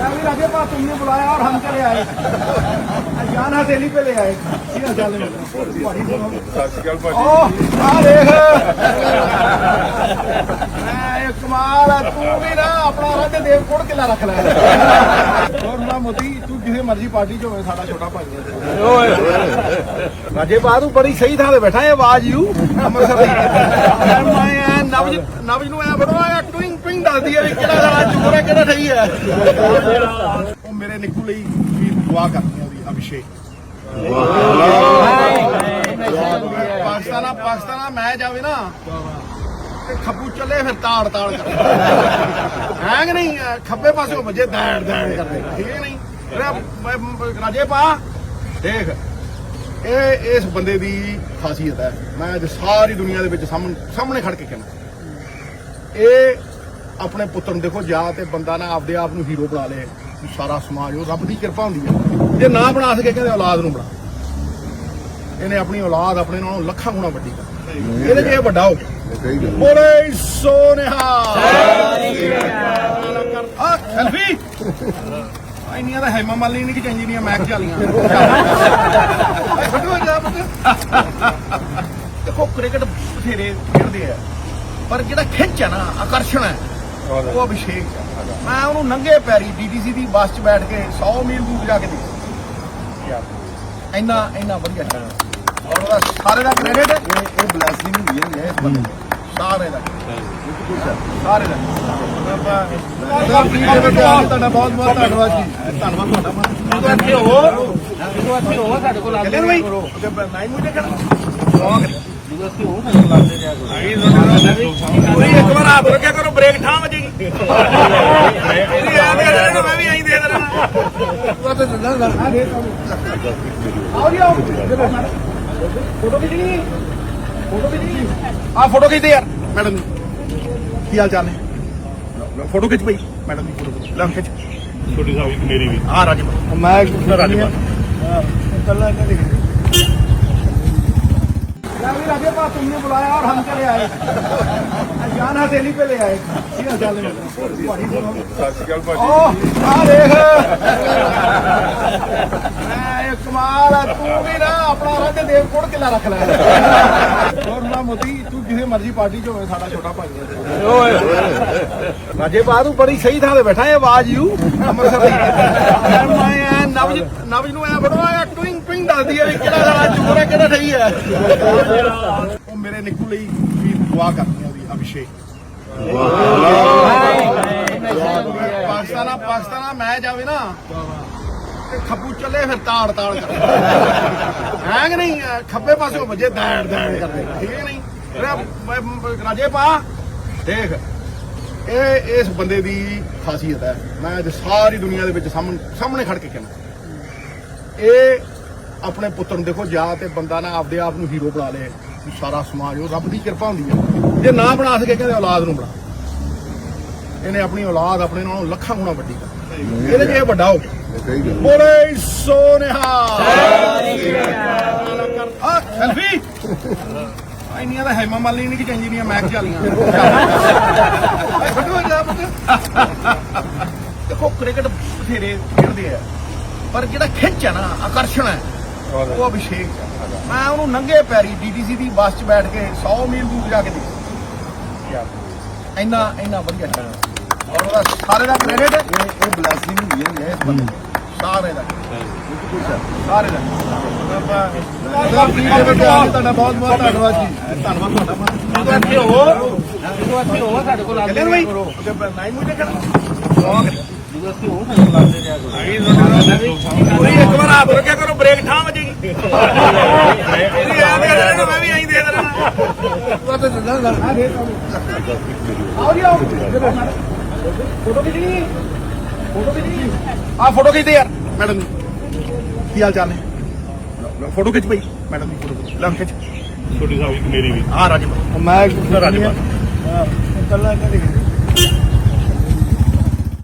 क्या भी राजे पा तुमने बुलाया और हम चले आए जान हथेली पे ले आए ਕੀ ਹਾਲ ਚਾਲ ਹੈ ਤੁਹਾਡੀ ਸੁਣੋ ਸਤਿ ਸ਼੍ਰੀ ਅਕਾਲ ਓ ਆ ਦੇਖ ਐ ਇਹ ਕਮਾਲ ਹੈ ਤੂੰ ਵੀ ਨਾ ਆਪਣਾ ਰਾਜੇ ਦੇਵਕੋਟ ਕਿਲਾ ਰੱਖ ਲੈ ਹੋਰ ਨਾ ਮੋਤੀ ਤੂੰ ਕਿਸੇ ਮਰਜ਼ੀ ਪਾਰਟੀ ਚ ਹੋਵੇ ਸਾਡਾ ਛੋਟਾ ਭਾਈ ਹੈ ਓਏ ਰਾਜੇ ਬਾ ਤੂੰ ਬੜੀ ਸਹੀ ਥਾਂ ਤੇ ਬੈਠਾ ਹੈ ਆਵਾਜ਼ ਯੂ ਅੰਮ੍ਰਿਤਸਰ ਦੀ ਮੈਂ ਐ ਨਵਜ ਨਵਜ ਨੂੰ ਐ ਬੜਵਾ ਐ ਟੁਇੰਗ ਟੁਇੰਗ ਦੱਸਦੀ ਹੈ ਵੀ ਕਿਹੜਾ ਸਾਲਾ ਚੋਰ ਹੈ ਕਿਹੜਾ ਸਹੀ ਹੈ ਉਹ ਮੇਰੇ ਨਿੱਕੂ ਲਈ ਵੀ ਦੁਆ ਕਰਦੀ ਆ ਉਹਦੀ, ਅਭਿਸ਼ੇਕ। ਪਾਕਿਸਤਾਨ ਆ ਪਾਕਿਸਤਾਨ ਆ ਨਾ, ਤੇ ਖੱਬੂ ਚੱਲੇ, ਫਿਰ ਤਾੜ ਤਾੜ ਕਰ। ਹੈ ਨਹੀਂ? ਖੱਬੇ ਪਾਸੇ ਵੱਜੇ ਦੈੜ ਦੈੜ ਕਰਦੇ। ਠੀਕ ਹੈ ਨਹੀਂ? ਰਾਜੇ ਪਾ, ਦੇਖ, ਇਹ ਇਸ ਬੰਦੇ ਦੀ ਖਾਸੀਅਤ ਹੈ। ਮੈਂ ਅੱਜ ਸਾਰੀ ਦੁਨੀਆ ਦੇ ਵਿੱਚ ਸਾਹਮਣੇ ਸਾਹਮਣੇ ਖੜ ਕੇ ਕਹਿੰਦਾ। ਇਹ ਆਪਣੇ ਪੁੱਤਰ ਨੂੰ ਦੇਖੋ, ਜਾਂ ਤੇ ਬੰਦਾ ਨਾ ਆਪਦੇ ਆਪ ਨੂੰ ਹੀਰੋ ਬਣਾ ਲੇ, ਸਾਰਾ ਸਮਾਜ, ਉਹ ਰੱਬ ਦੀ ਕਿਰਪਾ ਹੁੰਦੀ ਹੈ ਜੇ ਨਾ ਬਣਾ ਸਕੇ, ਕਹਿੰਦੇ ਔਲਾਦ ਨੂੰ ਬਣਾ। ਇਹਨੇ ਆਪਣੀ ਔਲਾਦ ਆਪਣੇ ਨਾਲੋਂ ਲੱਖਾਂ ਗੁਣਾ ਵੱਡੀ ਕਰ ਇਹਦੇ ਜੇ ਵੱਡਾ ਹੋ ਗਿਆ। ਬੋਲੇ ਸੋਨਿਹਾ ਆ, ਸੈਲਫੀ। ਇੰਨੀਆਂ ਤਾਂ ਹੈਮਾ ਮਾਲੀ ਨਹੀਂ ਕਿ ਚੰਜੀਆਂ ਮੈਕ ਚਾਲੀਆਂ ਫਟੋ ਜਾ ਪੁੱਤ। ਦੇਖੋ ਕ੍ਰਿਕਟ ਬਥੇਰੇ ਖੇਡਦੇ ਆ। ਪਰ ਜਿਹੜਾ ਖਿੱਚ ਹੈ ਨਾ ਆਕਰਸ਼ਣ ਹੈ ਉਹ ਅਭਿਸ਼ੇਕ ਹੈ। ਮੈਂ ਉਹਨੂੰ ਨੰਗੇ ਪੈਰੀ ਡੀਡੀਸੀ ਦੀ ਬੱਸ 'ਚ ਬੈਠ ਕੇ 100 ਮੀਲ ਦੂਰ ਜਾ ਕੇ ਦੇਖਿਆ ਇੰਨਾ ਇੰਨਾ ਵਧੀਆ ਖੇਡਦਾ ਔਰ ਉਹਦਾ ਸਾਰੇ ਦਾ ਕ੍ਰੈਡਿਟ ਇਹ ਬਲੈਸਿੰਗ ਹੁੰਦੀ ਹੈ ਇਸ ਬੰਦੇ ਸਾਰੇ ਦਾ। ਸਾਰੇ ਦਾ। ਤੁਹਾਡਾ ਬਹੁਤ ਬਹੁਤ ਧੰਨਵਾਦ ਜੀ। ਧੰਨਵਾਦ ਤੁਹਾਡਾ ਤੂੰ ਇੱਥੇ ਹੋ ਤੂੰ ਇੱਥੇ ਹੋ ਸਾਡੇ ਕੋਲ ਆ ਗਿਆ ਬਈ ਨਹੀਂ ਮੁਝੇ ਕਰ ਕੋਈ ਇੱਕ ਵਾਰ ਹੱਥ ਰੱਖਿਆ ਕਰੋ ਬ੍ਰੇਕ ਠਾਂ ਵਜੇਗੀ ਇਹਦੀ ਆ ਦੇ ਦੇਣਾ ਮੈਂ ਵੀ ਐਂ ਦੇ ਦੇਣਾ ਆਓ ਜੀ ਆਓ। ਫੋਟੋ ਖਿੱਚਣੀ ਫੋਟੋ ਖਿੱਚਣੀ ਆ ਫੋਟੋ ਖਿੱਚਦੇ ਯਾਰ ਮੈਡਮ ਕੀ ਹਾਲ ਚਾਲ ਨੇ? ਫੋਟੋ ਖਿੱਚ ਪਈ ਮੈਡਮ ਦੀ ਫੋਟੋ ਖਿੱਚ। ਲੈ ਖਿੱਚ। ਛੋਟੀ ਸਾਹਿਬ ਮੇਰੀ ਵੀ। ਆ ਰਾਜੇ ਮੈਂ ਰਾਜਪਾਲ ਕੱਲਾ ਇਹਨਾਂ ਦੇ क्या भी राजे पा तुमने बुलाया और हम चले आए जान हथेली पे ले आए ਕੀ ਹਾਲ ਚਾਲ ਹੈ ਤੁਹਾਡੀ ਸੁਣੋ ਸਤਿ ਸ਼੍ਰੀ ਅਕਾਲ ਓ ਆ ਦੇਖ ਐ ਇਹ ਕਮਾਲ ਹੈ ਤੂੰ ਵੀ ਨਾ ਆਪਣਾ ਰਾਜੇ ਦੇਵਕੋਟ ਕਿਲਾ ਰੱਖ ਲੈ ਹੋਰ ਨਾ ਮੋਤੀ ਤੂੰ ਕਿਸੇ ਮਰਜ਼ੀ ਪਾਰਟੀ ਚ ਹੋਵੇ ਸਾਡਾ ਛੋਟਾ ਭਾਈ ਹੈ ਓਏ ਰਾਜੇ ਬਾ ਤੂੰ ਬੜੀ ਸਹੀ ਥਾਂ ਤੇ ਬੈਠਾ ਹੈ ਆਵਾਜ਼ ਯੂ ਅੰਮ੍ਰਿਤਸਰ ਦੀ ਮੈਂ ਐ ਨਵਜ ਨਵਜ ਨੂੰ ਐ ਬੜਵਾ ਐ ਟੁਇੰਗ ਟੁਇੰਗ ਦੱਸਦੀ ਹੈ ਵੀ ਕਿਹੜਾ ਸਾਲਾ ਚੋਰ ਹੈ ਕਿਹੜਾ ਸਹੀ ਹੈ। ਉਹ ਮੇਰੇ ਨਿੱਕੂ ਲਈ ਵੀ ਦੁਆ ਕਰਦੀ ਉਹਦੀ, ਅਭਿਸ਼ੇਕ। ਪਾਕਿਸਤਾਨ ਆ ਪਾਕਿਸਤਾਨ ਆ ਨਾ, ਤੇ ਖੱਬੂ ਚੱਲੇ ਫਿਰ ਤਾੜ ਤਾੜ ਕਰ। ਹੈ ਕਿ ਨਹੀਂ? ਖੱਬੇ ਪਾਸੇ ਵੱਜੇ ਦੈੜ ਦੈੜ ਕਰਦੇ ਠੀਕ ਹੈ ਨਹੀਂ? ਰਾਜੇ ਪਾ, ਦੇਖ, ਇਹ ਇਸ ਬੰਦੇ ਦੀ ਖਾਸੀਅਤ ਹੈ। ਮੈਂ ਅੱਜ ਸਾਰੀ ਦੁਨੀਆ ਦੇ ਵਿੱਚ ਸਾਹਮਣੇ ਖੜ ਕੇ ਕਹਿੰਦਾ। ਇਹ ਆਪਣੇ ਪੁੱਤਰ ਨੂੰ ਦੇਖੋ ਜਾਂ ਤੇ ਬੰਦਾ ਨਾ ਆਪਦੇ ਆਪ ਨੂੰ ਹੀਰੋ ਬਣਾ ਲੇ। ਸਾਰਾ ਸਮਾਜ ਉਹ ਰੱਬ ਦੀ ਕਿਰਪਾ ਹੁੰਦੀ ਹੈ ਜੇ ਨਾ ਬਣਾ ਸਕੇ ਕਹਿੰਦੇ ਔਲਾਦ ਨੂੰ ਬਣਾ। ਇਹਨੇ ਆਪਣੀ ਔਲਾਦ ਆਪਣੇ ਨਾਲੋਂ ਲੱਖਾਂ ਗੁਣਾ ਵੱਡੀ ਕਰ ਇਹਦੇ ਜੇ ਵੱਡਾ ਹੋ ਗਿਆ। ਬੋਲੇ ਸੋਨਿਹਾ। ਸੈਲਫੀ। ਇੰਨੀਆਂ ਤਾਂ ਹੈਮਾ ਮਾਲੀ ਨਹੀਂ ਕਿ ਚੰਜੀਆਂ ਮੈਕ ਚਾਲੀਆਂ ਦੇਖੋ ਕ੍ਰਿਕਟ ਬਥੇਰੇ ਖੇਡਦੇ ਆ। ਪਰ ਜਿਹੜਾ ਖਿੱਚ ਹੈ ਨਾ ਆਕਰਸ਼ਣ ਹੈ ਉਹ ਅਭਿਸ਼ੇਕ। ਮੈਂ ਉਹਨੂੰ ਨੰਗੇ ਪੈਰੀ ਡੀਡੀਸੀ ਦੀ ਬੱਸ 'ਚ ਬੈਠ ਕੇ 100 ਮੀਲ ਦੂਰ ਜਾ ਕੇ ਦੇਖਿਆ। ਇੰਨਾ ਇੰਨਾ ਵਧੀਆ ਖੇਡਦਾ ਔਰ ਉਹਦਾ ਸਾਰੇ ਦਾ ਕ੍ਰੈਡਿਟ ਇਹ ਬਲੈਸਿੰਗ ਹੁੰਦੀ ਹੈ ਇਸ ਬੰਦੇ ਸਾਰੇ ਦਾ। ਸਾਰੇ ਦਾ। ਤੁਹਾਡਾ ਬਹੁਤ ਬਹੁਤ ਧੰਨਵਾਦ ਜੀ। ਧੰਨਵਾਦ ਤੁਹਾਡਾ। ਤੂੰ ਇੱਥੇ ਹੋ ਤੂੰ ਇੱਥੇ ਹੋ ਸਾਡੇ ਕੋਲ ਆ ਗਿਆ ਬਈ। ਨਹੀਂ ਮੁਝੇ ਕਰ ਕੋਈ ਇੱਕ ਵਾਰ ਹੱਥ ਰੱਖਿਆ ਕਰੋ ਬ੍ਰੇਕ ਠਾਂ ਦੇ ਦੇਣਾ ਮੈਂ ਵੀ ਦੇ ਆਓ ਜੀ। ਆਓ ਫੋਟੋ ਖਿੱਚਣੀ ਫੋਟੋ ਖਿੱਚਣੀ ਆ ਫੋਟੋ ਖਿੱਚਦੇ ਯਾਰ ਮੈਡਮ ਕੀ ਹਾਲ ਚਾਲ ਨੇ? ਫੋਟੋ ਖਿੱਚ ਪਈ ਮੈਡਮ ਦੀ ਫੋਟੋ ਖਿੱਚ। ਲੈ ਖਿੱਚ। ਛੋਟੀ ਸਾਹਿਬ ਮੇਰੀ ਵੀ। ਆ ਰਾਜੇ ਮੈਂ ਰਾਜਪਾਲ। ਕੱਲਾ ਇਹਨਾਂ ਦੇ